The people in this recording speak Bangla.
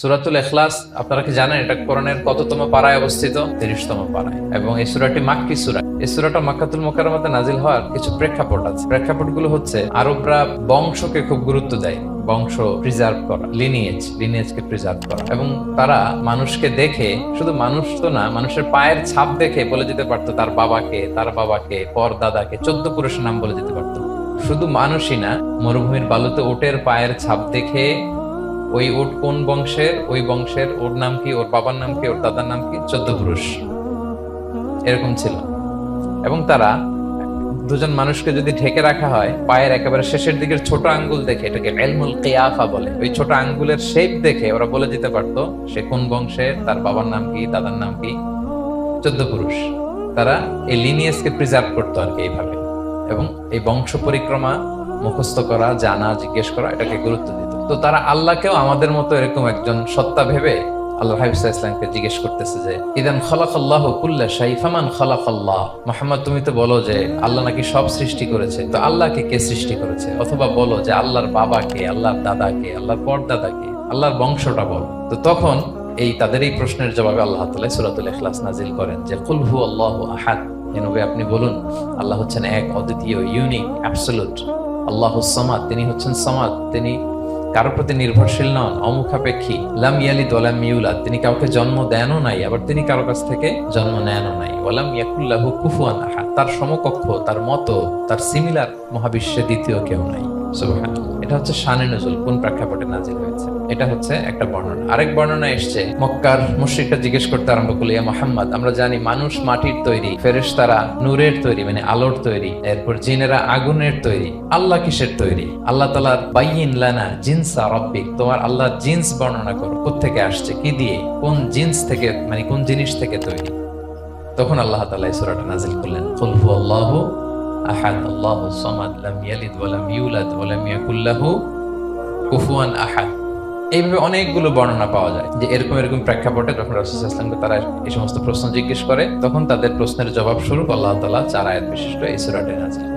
সুরাতুল এখলাস আপনারা কি জানেন এটা কোরআনের কততম পাড়ায় অবস্থিত? তিরিশতম পাড়ায়। এবং এই সুরাটি মাক্কি সুরা। এই সুরাটা মাক্কাতুল মোকাররমাতে নাজিল হওয়ার কিছু প্রেক্ষাপট আছে। প্রেক্ষাপটগুলো হচ্ছে, আরবরা বংশকে খুব গুরুত্ব দেয়। বংশ প্রিজার্ভ করা লিনিয়েজ লিনিয়েজকে প্রিজার্ভ করা। এবং তারা মানুষকে দেখে, শুধু মানুষ তো না, মানুষের পায়ের ছাপ দেখে বলে দিতে পারতো, তার বাবাকে তার বাবাকে পর দাদাকে চোদ্দ পুরুষের নাম বলে দিতে পারতো। শুধু মানুষই না, মরুভূমির বালুতে ওটের পায়ের ছাপ দেখে ওই ওট কোন বংশের? ওই বংশের ওর নাম কি? ওর বাবার নাম কি? ওর দাদার নাম কি? চোদ্দ পুরুষ। এরকম ছিল। এবং তারা দুজন মানুষকে যদি ঢেকে রাখা হয়, পায়ের একেবারে শেষের দিকের ছোট আঙ্গুল দেখে, এটাকে এলমুল কেয়াফা বলে, ওই ছোট আঙ্গুলের শেপ দেখে ওরা বলে দিতে পারতো, সে কোন বংশের? তার বাবার নাম কি? দাদার নাম কি? চোদ্দ পুরুষ। তারা এই লিনিয়াসকে প্রিজার্ভ করতো আর কি এইভাবে। এবং এই বংশ পরিক্রমা মুখস্থ করা, জানা, জিজ্ঞেস করা, এটাকে গুরুত্ব দিত। তো তারা আল্লাহকেও আমাদের মতো এরকম একজন সত্তা ভেবে আল্লাহ হাবিবুল্লাহ ইসলামকে জিজ্ঞেস করতেছে যে, ইদান খলাকাল্লাহ কুল্লা শাইফামান খলাকাল্লাহ? মোহাম্মদ, তুমি তো বলো যে, আল্লাহ নাকি সব সৃষ্টি করেছে। তো আল্লাহকে কে সৃষ্টি করেছে? অথবা বলো যে, আল্লাহর বাবাকে আল্লাহর দাদাকে আল্লাহর পরদাদাকে আল্লাহর বংশটা বলো। তো তখন এই তাদের এই প্রশ্নের জবাবে আল্লাহ তালা সুরাতুল ইখলাস নাজিল করেন যে, কুল হু আল্লাহ আহাদ। এ নবী আপনি বলুন, আল্লাহ হচ্ছেন এক অদ্বিতীয়, ইউনিক অ্যাবসলুট আল্লাহ সামাদ। তিনি হচ্ছেন সামাদ। তিনি কারোর প্রতি নির্ভরশীল নন, অমুখাপেক্ষী। লাম ইয়ালি ওয়ালাম ইউলাদ, তিনি কাউকে জন্ম দেনও নাই, আবার তিনি কারও কাছ থেকে জন্ম নেনও নাই। বলাম ইয়াকুল্লাহু কুফুয়ান তার সমকক্ষ, তার মতো, তার সিমিলার মহাবিশ্বে দ্বিতীয় কেউ নাই। সুবহানাল্লাহ। এটা হচ্ছে শানে নজুল কোন প্রেক্ষাপটে নাজিল হয়েছে? এটা হচ্ছে একটা বর্ণনা। আরেক বর্ণনা এসছে, মক্কার মুশরিকটা জিজ্ঞেস করতে আরম্ভ করল, ইয়া মোহাম্মদ, আমরা জানি মানুষ মাটির তৈরি, ফেরেশতারা নূরের তৈরি মানে আলোর তৈরি, এরপর জিনেরা আগুনের তৈরি, আল্লাহ কিসের তৈরি? আল্লাহ তালার বাইয়িন লানা জিনসা রব্বিক, তোমার আল্লাহর জিন্স বর্ণনা করো, কোত্থেকে আসছে, কি দিয়ে, কোন জিন্স থেকে মানে কোন জিনিস থেকে তৈরি? তখন আল্লাহ তালা এই সূরাটা নাজিল করলেন, কুল হুয়াল্লাহু আহাদ আল্লাহ সামাদ, লাম ইয়ালিদ ওয়া লাম ইউলাদ ওয়া লাম ইয়াকুল লাহু কুফুয়ান আহাদ এইভাবে অনেকগুলো বর্ণনা পাওয়া যায় যে এরকম এরকম প্রেক্ষাপটে যখন রাসূল ইসলামকে তারা এই সমস্ত প্রশ্ন জিজ্ঞেস করে, তখন তাদের প্রশ্নের জবাব স্বরূপ আল্লাহ তাআলা চার আয়াত বিশিষ্ট এই সূরাটি নাজিল।